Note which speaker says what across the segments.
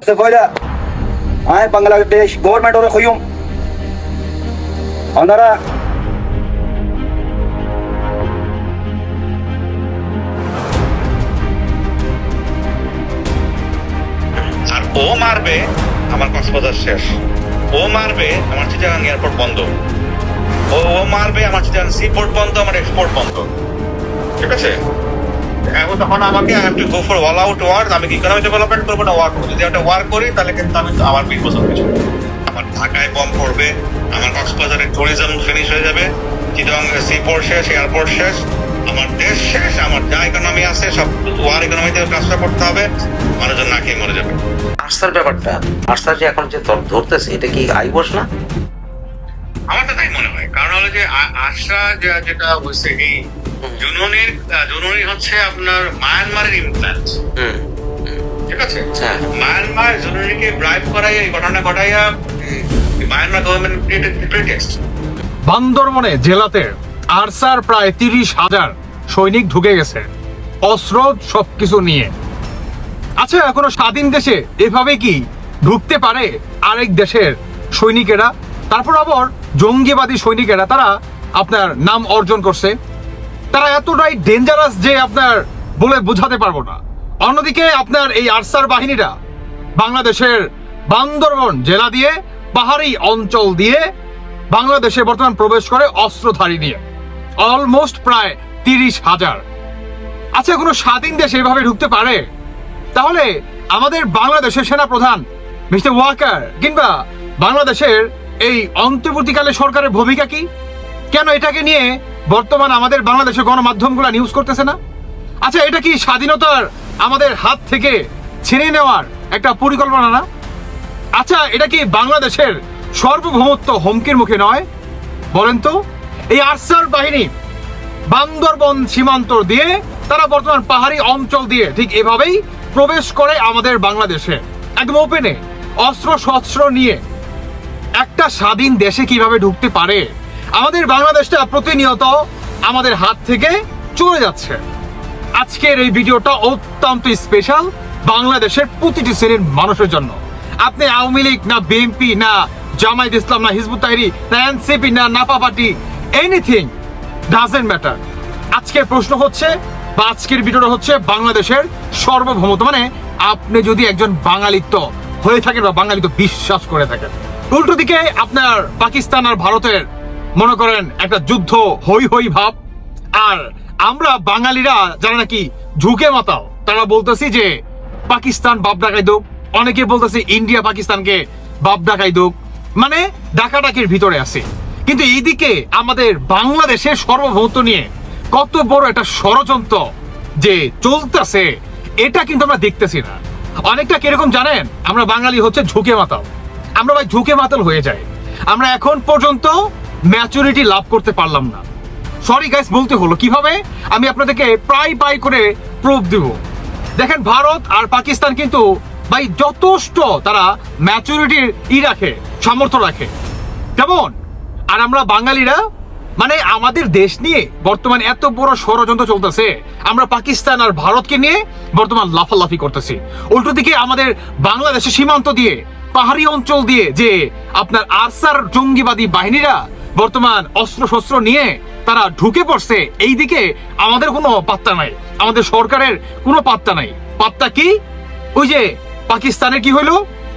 Speaker 1: Sa vala. Ay, Bangladesh government
Speaker 2: আর ও মারবে আমার কক্সবাজার শেষ। ও মারবে আমার চিটাগাং এয়ারপোর্ট বন্ধ। ও ও মারবে আমার চিটাগাং সি পোর্ট বন্ধ আমার এক্সপোর্ট বন্ধ। ঠিক আছে? এখন তখন আমাকে I have to go for all out work আমি ইকোনমিক ডেভেলপমেন্ট করব না ওয়ার্ক করব? যদি একটা ওয়ার্ক করি তাহলে কিন্তু আমি আমার বিশ বছর কিছু আমার ঢাকায় বম পড়বে আমার কক্সবাজারে ট্যুরিজম ফিনিশ হয়ে যাবে চিটাগাং সি পোর্ট শেষ এয়ারপোর্ট শেষ আমার দেশ শেষ আমার যা ইকোনমি আছে সব ওয়ার ইকোনমিতে ট্রান্সফার করতে হবে মানুষজন না খেয়ে মরে যাবে।
Speaker 3: আর্সার ব্যাপারটা আর্সার যে এখন যে ধর- ধরতেছে এটা কি আইবস না?
Speaker 2: আমার তো তাই মনে হয়। কারণ হলো যে আ- আশরা যে- যেটা হচ্ছে এই জুনুনির জুনুনি হচ্ছে আপনার মায়ানমারের ইমপ্ল্যান্ট ঠিক আছে?
Speaker 3: হ্যাঁ।
Speaker 2: মায়ানমার জুনুনিকে ব্রাইব করাই এই ঘটনা ঘটাইয়া মায়ানমার গভর্নমেন্ট ক্রিয়েটেড প্রিটেক্সট
Speaker 4: বান্দরবনে জেলাতে আরসার প্রায় তিরিশ হাজার সৈনিক ঢুকে গেছে। অস্ত্র সবকিছু নিয়ে। আচ্ছা কোনো স্বাধীন দেশে এভাবে কি ঢুকতে পারে আরেক দেশের সৈনিকেরা? তারপর আবার জঙ্গিবাদী সৈনিকেরা তারা আপনার নাম অর্জন করছে। তারা এতটাই ডেঞ্জারাস যে আপনার বলে বোঝাতে পারব না। অন্যদিকে আপনার এই আরসার বাহিনীরা বাংলাদেশের বান্দরবন জেলা দিয়ে, পাহাড়ি অঞ্চল দিয়ে বাংলাদেশে বর্তমান প্রবেশ করে অস্ত্রধারী নিয়ে। অলমোস্ট প্রায় তিরিশ হাজার। আচ্ছা কোনো স্বাধীন দেশ এভাবে ঢুকতে পারে? তাহলে আমাদের বাংলাদেশের সেনা প্রধান মিস্টার ওয়াকার কিংবা বাংলাদেশের এই অন্তর্বর্তীকালে সরকারের ভূমিকা কি? কেন এটাকে নিয়ে বর্তমান আমাদের বাংলাদেশের গণমাধ্যমগুলো নিউজ করতেছে না? আচ্ছা এটা কি স্বাধীনতার আমাদের হাত থেকে ছিনে নেওয়ার একটা পরিকল্পনা না? আচ্ছা এটা কি বাংলাদেশের সর্বভৌমত্ব হুমকির মুখে নয়? বলেন তো, এই আরসার বাহিনী বান্দরবন সীমান্ত দিয়ে, তারা বর্তমান পাহাড়ি অঞ্চল দিয়ে ঠিক এভাবেই প্রবেশ করে আমাদের বাংলাদেশে। একদম ওপেনে অস্ত্র শস্ত্র নিয়ে একটা স্বাধীন দেশে কীভাবে ঢুকতে পারে? আমাদের বাংলাদেশটা প্রতিনিয়ত আমাদের হাত থেকে চলে যাচ্ছে। আজকের এই ভিডিওটা অত্যন্ত স্পেশাল বাংলাদেশের প্রতিটি শ্রেণির মানুষের জন্য। আপনি আওয়ামী লীগ না বিএনপি না জামায়াত ইসলাম না হিজবুত তাহরি না এনসিপি না নাপা পার্টি এনিথিং ডাজেন্ট ম্যাটার আজকের প্রশ্ন হচ্ছে বা আজকের ভিডিওটা হচ্ছে বাংলাদেশের সার্বভৌমত্ব। মানে আপনি যদি একজন বাঙালিত্ব হয়ে থাকেন বা বাঙালিত্ব বিশ্বাস করে থাকেন। উল্টো দিকে আপনার পাকিস্তান আর ভারতের মনে করেন, একটা যুদ্ধ হই হই ভাব। আর আমরা বাঙালিরা যারা নাকি ঝুঁকে মাতাও তারা বলতেছি যে, পাকিস্তান বাপ ডাকাই দোক। অনেকে বলতেছে ইন্ডিয়া পাকিস্তানকে বাপ ডাকাই দোক। মানে ডাকাডাকির ভিতরে আছে। কিন্তু এইদিকে আমাদের বাংলাদেশের সর্বভৌমত্ব নিয়ে কত বড় একটা ষড়যন্ত্র যে চলতেছে, এটা কিন্তু আমরা দেখতেছি না। অনেকটা কীরকম জানেন, আমরা বাঙালি হচ্ছে ঝুঁকে মাতাল। আমরা ভাই ঝুঁকে মাতাল হয়ে যাই। আমরা এখন পর্যন্ত ম্যাচুরিটি লাভ করতে পারলাম না। সরি গাইস বলতে হলো, কীভাবে? আমি আপনাদেরকে প্রায় প্রায় করে প্রুফ দিব। দেখেন, ভারত আর পাকিস্তান কিন্তু ভাই যথেষ্ট তারা ম্যাচুরিটির ই রাখে, সামর্থ্য রাখে। কেমন? আর আমরা বাঙালিরা মানে আমাদের দেশ নিয়ে বর্তমান এত বড় ষড়যন্ত্র চলতেছে, আমরা পাকিস্তান আর ভারতকে নিয়ে বর্তমান লাফালাফি করতেছি। উল্টো দিকে আমাদের বাংলাদেশের সীমান্ত দিয়ে, পাহাড়ি অঞ্চল দিয়ে যে আপনার আরসার জঙ্গিবাদী বাহিনীরা বর্তমান অস্ত্র শস্ত্র নিয়ে তারা ঢুকে পড়ছে। এই দিকে আমাদের কোনো পাত্তা নাই। আমাদের সরকারের কোনো পাত্তা নাই। পাত্তা কি? ওই যে পাকিস্তানের কি হইল?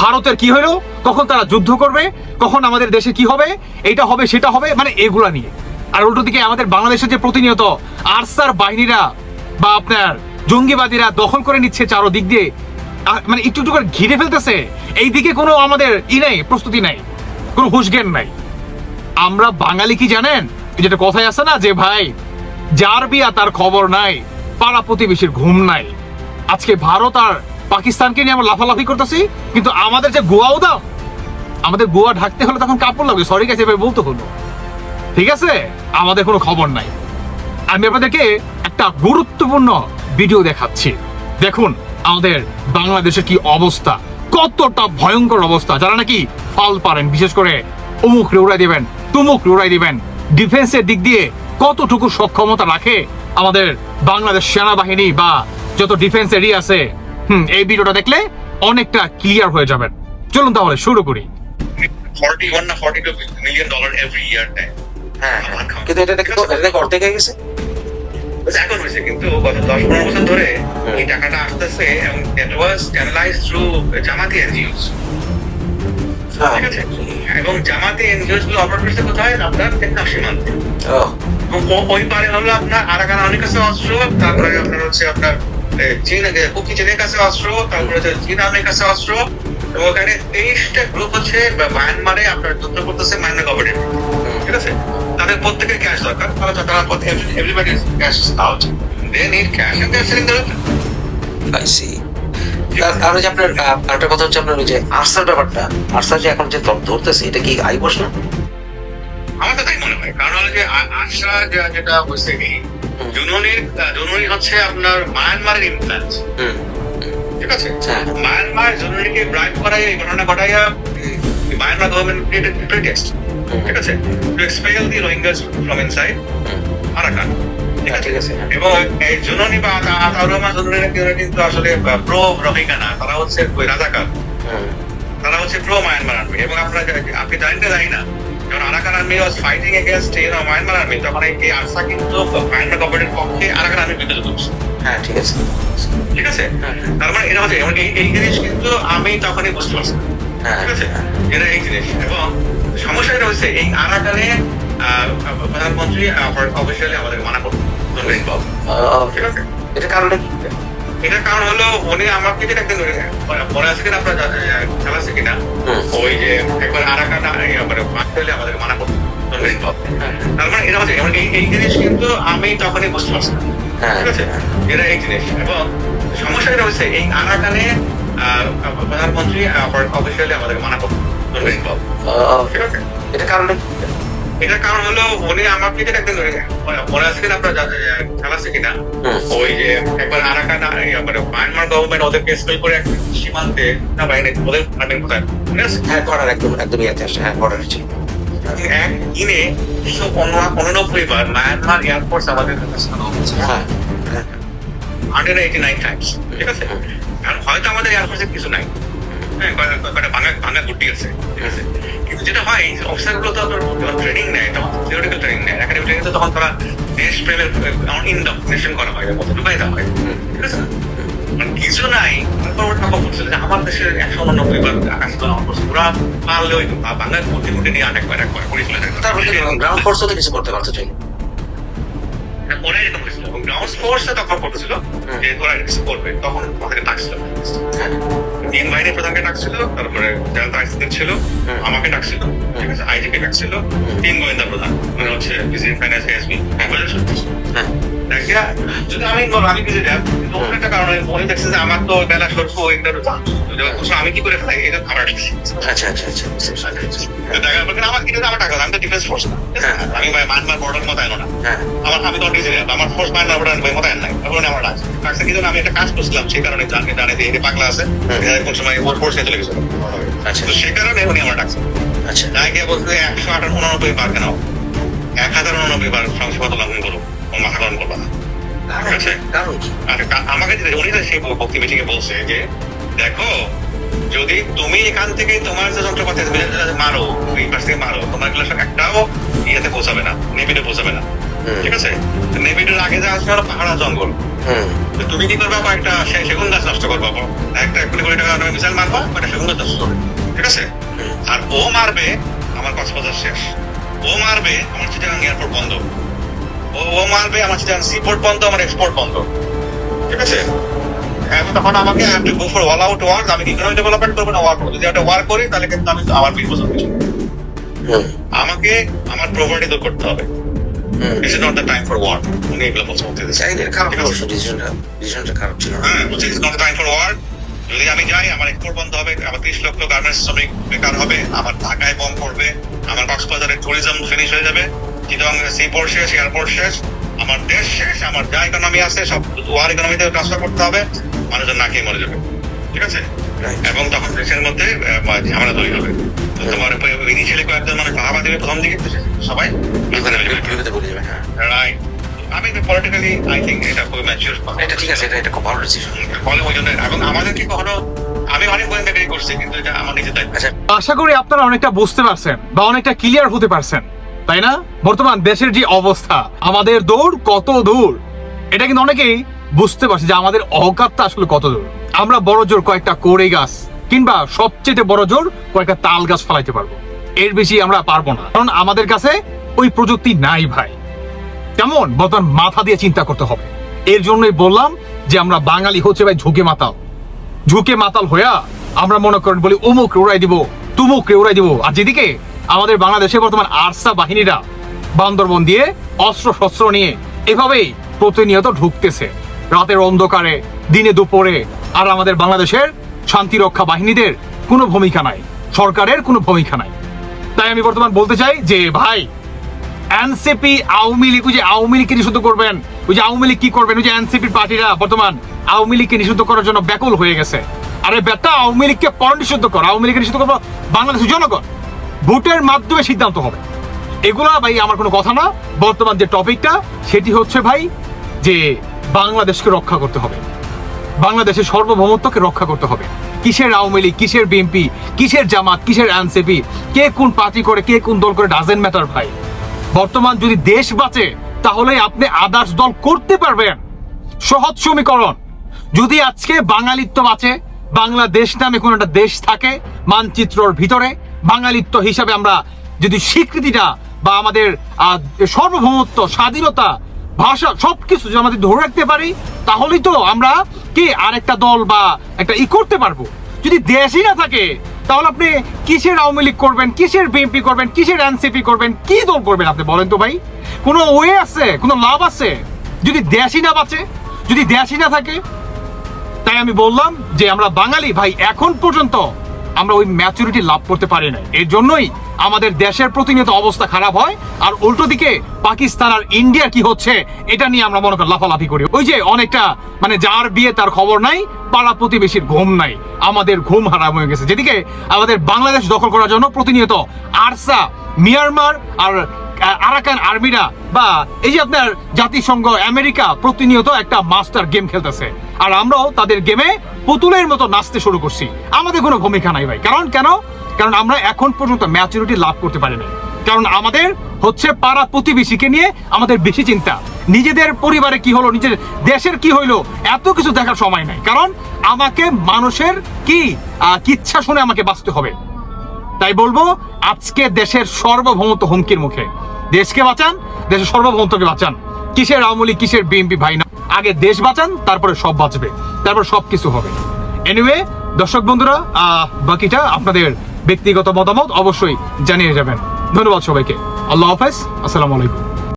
Speaker 4: ভারতের কি হইল? কখন তারা যুদ্ধ করবে? কখন আমাদের দেশে কি হবে? এটা হবে, সেটা হবে মানে এগুলা নিয়ে। আর উল্টো দিকে আমাদের বাংলাদেশের যে প্রতিনিয়ত আরসার বাহিনীরা বা আপনার জঙ্গিবাদীরা দখল করে নিচ্ছে চারো দিক দিয়ে মানে একটু একটু করে ঘিরে ফেলতেছে এই দিকে কোনো আমাদের ই নাই, প্রস্তুতি নাই, কোনো হুশজ্ঞান নাই। আমরা বাঙালি কি জানেন? যেটা কথায় আছে না যে, ভাই, যার বিয়া তার খবর নাই, পাড়া প্রতিবেশীর ঘুম নাই। আজকে ভারত আর পাকিস্তানকে নিয়ে আমরা লাফালাফি করতেছি, কিন্তু আমাদের যে গোয়াও দাম আমাদের গোয়া ঢাকতে হলে তখন কাপড় লাগবে। সরি গেছে এভাবে বলতে হলো। ঠিক আছে? আমাদের কোনো খবর নাই। আমি আপনাদেরকে একটা গুরুত্বপূর্ণ ভিডিও দেখাচ্ছি। দেখুন, আমাদের বাংলাদেশের কি অবস্থা। কতটা ভয়ঙ্কর অবস্থা। যারা নাকি ফাল পারেন, বিশেষ করে অমুক উড়াই দিবেন। তুমুক উড়াই দিবেন ডিফেন্সের দিক দিয়ে কতটুকু সক্ষমতা রাখে আমাদের বাংলাদেশ সেনাবাহিনী বা যত ডিফেন্স এরিয়া আছে? হুম এই ভিডিওটা দেখলে অনেকটা ক্লিয়ার হয়ে যাবেন। চলুন তাহলে শুরু করি।
Speaker 2: ফর্টি ওয়ান না forty two million dollar every year দেয়।
Speaker 3: হ্যাঁ কিন্তু এটা নাকি এটা নাকি গেছে?
Speaker 2: এখন হয়েছে কিন্তু গত দশ পনেরো বছর ধরে এই টাকাটা আসতেছে এবং দ্যাট ওয়াজ চ্যানেলাইজ থ্রু জামাতি এনজিওস
Speaker 3: হ্যাঁ।
Speaker 2: ঠিক আছে? এবং জামাতি এনজিওসগুলো অপারেট করছে কোথায়? আপনার টেকনাফ সীমান্তে। ওই পারে হলো আপনার আরাকান অনেক কাছে অস্ত্র তারপরে আপনার হচ্ছে আপনার চীন কুকি চীনের কাছে অস্ত্র তারপরে হচ্ছে চীন আর্মির কাছে অস্ত্র এবং ওখানে তেইশটা গ্রুপ হচ্ছে মায়ানমারে আপনার যুদ্ধ করতেছে মায়ানমার গভর্নমেন্ট ঠিক আছে? তাদের প্রত্যেকের ক্যাশ দরকার তাহলে তারা everybody cash out they need cash and they are selling the
Speaker 3: I see. আর যে আপনার আরেকটা কথা হচ্ছে আপনার ওই যে আর্সার ব্যাপারটা। আর্সার যে এখন যে ধর- ধরতেছে এটা কি আই বস না?
Speaker 2: আমার তো তাই মনে হয়। কারণ হলো যে আ- আশরা যে- যেটা হচ্ছে কি জুনুনির জুনুনি হচ্ছে আপনার মায়ানমারের
Speaker 3: হুম।
Speaker 2: ঠিক আছে?
Speaker 3: হ্যাঁ।
Speaker 2: মায়ানমার জুনুনিকে ব্রাইব করাই এই ঘটনা ঘটাইয়া মায়ানমার গভর্নমেন্ট ক্রিয়েটেড প্রিটেক্সট ঠিক আছে? To expel the Rohingyas from inside Arakan ঠিক
Speaker 3: হ্যাঁ,
Speaker 2: আছে। এবং এই জুনুনি বা আতা- আতাউরমা জুনুনিরা কিন্তু- কিন্তু আসলে প্রো রোহিঙ্গা না। তারা হচ্ছে রাজাকার। তারা হচ্ছে প্রো মায়ানমার আর্মি এবং আপনারা আপনি জানেন না জানি না যখন Arakan army was fighting against you know Myanmar army তখন এই আরসা কিন্তু মায়ানমার গভর্নমেন্টের পক্ষে আরাকান আর্মির বিরুদ্ধে করছে।
Speaker 3: হ্যাঁ ঠিক আছে।
Speaker 2: ঠিক আছে?
Speaker 3: হ্যাঁ।
Speaker 2: তার মানে এটা হচ্ছে এই জিনিস কিন্তু আমি তখনই বুঝতে পারছি।
Speaker 3: হ্যাঁ
Speaker 2: ঠিক আছে? এটা এই জিনিস। এবং সমস্যাটা হচ্ছে এই আরাকানে আহ, প্রধানমন্ত্রী অফিসিয়ালি আমাদের মানা করতো
Speaker 3: এটা কারণে কি
Speaker 2: এটার কারণ হলো উনি আমাকে যেটা একদিন মনে আছে কিনা আপনার খেলা আছে কিনা ওই যে একবার আরাকান মানে মাঠে আমাদের মানা করতো। তার মানে এটা হচ্ছে এই এই জিনিস কিন্তু আমি তখনই বুঝতে পারছি
Speaker 3: হ্যাঁ
Speaker 2: ঠিক আছে এটা এই জিনিস এবং সমস্যাটা হচ্ছে এই আরাকানে প্রধানমন্ত্রী অফিসিয়ালি আমাদের মানা করতো ঠিক আছে
Speaker 3: এটা কারণে
Speaker 2: এটার কারণ হলো উনি আমাকে যেটা একদিন মনে আছে কিনা আপনার খেলা আছে কিনা? ওই যে একবার আরাকান মানে মায়ানমার গভর্নমেন্ট ওদেরকে স্পেল করে সীমান্তে না বাইরে ওদের ফান্ডিং কোথায়? আছে?
Speaker 3: হ্যাঁ বর্ডার একদম একদম ইয়াতে আসে হ্যাঁ বর্ডারে ছিল।
Speaker 2: এক দিনে দুশো উননব্বই বার মায়ানমার এয়ারফোর্স আমাদের কাছে
Speaker 3: হ্যাঁ হ্যাঁ।
Speaker 2: হান্ড্রেড এইটি নাইন টাইমস ঠিক আছে? কারণ হয়তো আমাদের এয়ারফোর্সে কিছু নাই। হ্যাঁ কয়টা- কয়টা ভাঙা ভাঙা গুটি আছে ঠিক আছে? কিন্তু যেটা হয় অফিসার তো আপনার যখন ট্রেনিং নেয় তখন থিওরিটিক্যাল ট্রেনিং নেয় একাডেমিক ট্রেনিং তখন তারা দেশ প্রেমের ইন্ডক্ট্রিনেশন করা হয় মতো ঢুকাই হয় ঠিক আছে? মানে কিছু নাই তারপর ওটা যে আমার দেশের একশো উননব্বই বার আকাশ তো আমার করছে পুরা পারলে ওই বাংলা গুটি গুটি নিয়ে আটাক করে করে করে
Speaker 3: গ্রাউন্ড ফোর্সও তো কিছু করতে পারতো চাই
Speaker 2: ওরা এরকম হয়েছিল গ্রাউন্ড ফোর্সে তখন করতেছিল যে ওরা কিছু করবে তখন তিন বাইরে প্রধানকে ডাকছিল তারপরে জেনারেল আইসিদের ছিল আমাকে ডাকছিল ঠিক আছে? আইজিকে ডাকছিল তিন গোয়েন্দা প্রধান মানে হচ্ছে প্রেসিডেন্ট ফাইন্যান্স এসবি
Speaker 3: হ্যাঁ।
Speaker 2: যদি আমি আমি কিছু কিন্তু অন্য একটা কারণে মনে দেখছে যে আমার তো বেলা সরফ এগুলো আমি কি করে ফেলাই এটা আমার
Speaker 3: আচ্ছা আচ্ছা আচ্ছা
Speaker 2: দেখা গেল আমার কিন্তু আমার টাকা আমি তো ডিফেন্স ফোর্স
Speaker 3: হ্যাঁ।
Speaker 2: আমি মায়ানমার বর্ডার মতো না।
Speaker 3: হ্যাঁ।
Speaker 2: আমার আমি তো ডিজে আমার ফোর্স মাইন্ড ওটা মতো নাই। এখন আমার ডাক ডাকছে কিন্তু আমি একটা কাজ করছিলাম সেই কারণে জানি জানে যে এই পাগলা আছে। কোন সময় ওর ফোর্সে চলে গেছিল।
Speaker 3: আচ্ছা।
Speaker 2: তো সে কারণে উনি আমার ডাকছে।
Speaker 3: আচ্ছা।
Speaker 2: তাই গিয়ে বলছে একশো আঠারো উননব্বই বার কেন এক হাজার উননব্বই বার লঙ্ঘন করো ও মাথা গরম করবা না। ঠিক আছে? আর আমাকে উনি সেই ভক্তি মিটিং এ বলছে যে দেখো যদি তুমি এখান থেকে তোমার যে যন্ত্রপাতি মারো এই পাশ থেকে মারো তোমারগুলো একটাও ইয়েতে পৌঁছাবে না নেভিতে পৌঁছাবে না। ঠিক আছে? নেভিটের আগে যা আছে হলো পাহাড়া জঙ্গল। তুমি কি করবা একটা সেগুন গাছ নষ্ট করবা একটা কোটি কোটি টাকা মিসাইল মারবা একটা সেগুন গাছ নষ্ট করবে। ঠিক আছে? আর ও মারবে আমার কক্সবাজার শেষ। ও মারবে আমার চিটাগাং এয়ারপোর্ট বন্ধ। ও ও মারবে আমার চিটাগাং সিপোর্ট বন্ধ আমার এক্সপোর্ট বন্ধ। ঠিক আছে? এখন তখন আমাকে go for all out work আমি ডেভেলপমেন্ট করব না ওয়ার্ক করব। যদি একটা ওয়ার্ক করি তাহলে কিন্তু আমি আমার বিল আমাকে আমার প্রপার্টি দূর করতে হবে।
Speaker 3: হুম।
Speaker 2: This is not the time for war উনি এগুলো বলতে
Speaker 3: খারাপ
Speaker 2: ঠিক
Speaker 3: ডিসিশনটা ডিসিশনটা খারাপ ছিল
Speaker 2: হ্যাঁ বলছে ইজ নট টাইম ফর যদি আমি যাই আমার এক্সপোর্ট বন্ধ হবে আমার ত্রিশ লক্ষ গার্মেন্টস শ্রমিক বেকার হবে আমার ঢাকায় বম পড়বে আমার কক্সবাজারের ট্যুরিজম ফিনিশ হয়ে যাবে চিটং সি পোর্ট শেষ এয়ারপোর্ট শেষ আমার দেশ শেষ আমার যা ইকোনমি আছে সব ওয়ার ইকোনমিতে ট্রান্সফার করতে হবে মানুষজন না খেয়ে মরে যাবে। ঠিক আছে? এবং তখন দেশের মধ্যে ঝামেলা তৈরি হবে। তোমার ইনিশিয়ালি কয়েকজন মানুষ বাহাবা দেবে প্রথম দিকে সবাই রাইট আমি পলিটিক্যালি আই থিঙ্ক এটা খুবই ম্যাচিওর
Speaker 3: এটা ঠিক আছে এটা এটা খুব ভালো ডিসিশন
Speaker 2: ফলে ওই জন্য এবং আমাদেরকে কখনো আমি অনেক গোয়েন্দাগিরি করছি কিন্তু এটা আমার নিজের দায়িত্ব।
Speaker 3: আচ্ছা।
Speaker 4: আশা করি আপনারা অনেকটা বুঝতে পারছেন বা অনেকটা ক্লিয়ার হতে পারছেন। তাই না? বর্তমান দেশের যে অবস্থা আমাদের দৌড় কত দূর? এটা কিন্তু অনেকেই বুঝতে পারছে যে আমাদের অকাতটা আসলে কত দূর। আমরা বড় জোর কয়েকটা কোড়ে গাছ কিংবা সবচেয়ে বড় জোর কয়েকটা তাল গাছ ফলাইতে পারব। এর বেশি আমরা পারব না। কারণ আমাদের কাছে ওই প্রযুক্তি নাই ভাই। কেমন বর্তমান মাথা দিয়ে চিন্তা করতে হবে। এর জন্যই বললাম যে আমরা বাঙালি হচ্ছে ভাই ঝুঁকে মাতাল। ঝুঁকে মাতাল হইয়া আমরা মনে করেন বলি অমুক উড়াই দিব, তুমুক উড়াই দিব। আর যেদিকে আমাদের বাংলাদেশে বর্তমান আরসা বাহিনীরা বান্দরবন দিয়ে অস্ত্র শস্ত্র নিয়ে এভাবেই প্রতিনিয়ত ঢুকতেছে। রাতের অন্ধকারে, দিনে দুপুরে, আর আমাদের বাংলাদেশের শান্তি রক্ষা বাহিনীদের কোনো ভূমিকা নাই, সরকারের কোনো ভূমিকা নাই। তাই আমি বর্তমান বলতে চাই যে, ভাই এনসিপি আওয়ামী লীগ, ওই যে আওয়ামী লীগকে নিষিদ্ধ করবেন, ওই যে আওয়ামী লীগ কি করবেন, ওই যে এনসিপির পার্টিরা বর্তমান আওয়ামী লীগকে নিষিদ্ধ করার জন্য ব্যাকুল হয়ে গেছে। আরে বেটা, আওয়ামী লীগকে পর নিষিদ্ধ কর, আওয়ামী লীগকে নিষিদ্ধ করব বাংলাদেশের জনগণ ভোটের মাধ্যমে সিদ্ধান্ত হবে। এগুলা ভাই আমার কোনো কথা না, বর্তমান যে টপিকটা, সেটি হচ্ছে ভাই যে বাংলাদেশকে রক্ষা করতে হবে। বাংলাদেশের সর্বভৌমত্বকে রক্ষা করতে হবে। কিসের আওয়ামী লীগ, কিসের বিএনপি, কিসের জামাত, কিসের এনসিপি, কে কোন পার্টি করে, কে কোন দল করে ডাজেন্ট ম্যাটার ভাই। বর্তমান যদি দেশ বাঁচে তাহলে আপনি আদার্স দল করতে পারবেন। সহজ সমীকরণ। যদি আজকে বাঙালিত্ব বাঁচে, বাংলাদেশ নামে কোন একটা দেশ থাকে মানচিত্রর ভিতরে, বাঙালিত্ব হিসাবে আমরা যদি স্বীকৃতিটা বা আমাদের সার্বভৌমত্ব, স্বাধীনতা, ভাষা, সবকিছু যদি আমাদের ধরে রাখতে পারি, তাহলেই তো আমরা কি আরেকটা দল বা একটা ই করতে পারব। যদি দেশই না থাকে তাহলে আপনি কিসের আওয়ামী লীগ করবেন? কিসের বিএনপি করবেন? কিসের এনসিপি করবেন? কি দল করবেন আপনি বলেন তো ভাই? কোনো ওয়ে আছে? কোনো লাভ আছে? যদি দেশই না বাঁচে? যদি দেশই না থাকে? তাই আমি বললাম যে আমরা বাঙালি ভাই, এখন পর্যন্ত আমরা ওই ম্যাচুরিটি লাভ করতে পারি না এর জন্যই আমাদের দেশের প্রতিনিয়ত অবস্থা খারাপ হয়। আর উল্টো দিকে পাকিস্তান আর ইন্ডিয়া কি হচ্ছে, এটা নিয়ে আমরা মনে করি লাফালাফি করি। ওই যে অনেকটা মানে যার বিয়ে তার খবর নাই, পাড়া প্রতিবেশীর ঘুম নাই, আমাদের ঘুম হারাম হয়ে গেছে। যেদিকে আমাদের বাংলাদেশ দখল করার জন্য প্রতিনিয়ত আরসা, মিয়ানমার আর আরাকান আর্মিরা বা এই যে আপনার জাতিসংঘ, আমেরিকা প্রতিনিয়ত একটা মাস্টার গেম খেলতেছে। আর আমরাও তাদের গেমে পুতুলের মতো নাচতে শুরু করছি। আমাদের কোনো ভূমিকা নাই ভাই। কারণ কেন? কারণ আমরা এখন পর্যন্ত ম্যাচুরিটি লাভ করতে পারি না কারণ আমাদের হচ্ছে পাড়া প্রতিবেশীকে নিয়ে আমাদের বেশি চিন্তা। নিজেদের পরিবারে কি হলো, নিজের দেশের কি হইল, এত কিছু দেখার সময় নাই। কারণ আমাকে মানুষের কি কিচ্ছা শুনে আমাকে বাঁচতে হবে। তাই বলব আজকে দেশের সর্বভৌমত হুমকির মুখে। দেশকে বাঁচান দেশের সর্বভৌমতকে বাঁচান। কিসের আওয়ামী লীগ, কিসের বিএনপি ভাই না। আগে দেশ বাঁচান তারপরে সব বাঁচবে। তারপর সব কিছু হবে। এনিওয়ে দর্শক বন্ধুরা বাকিটা আপনাদের ব্যক্তিগত মতামত অবশ্যই জানিয়ে যাবেন। ধন্যবাদ সবাইকে। আল্লাহ হাফেজ আসসালামু আলাইকুম।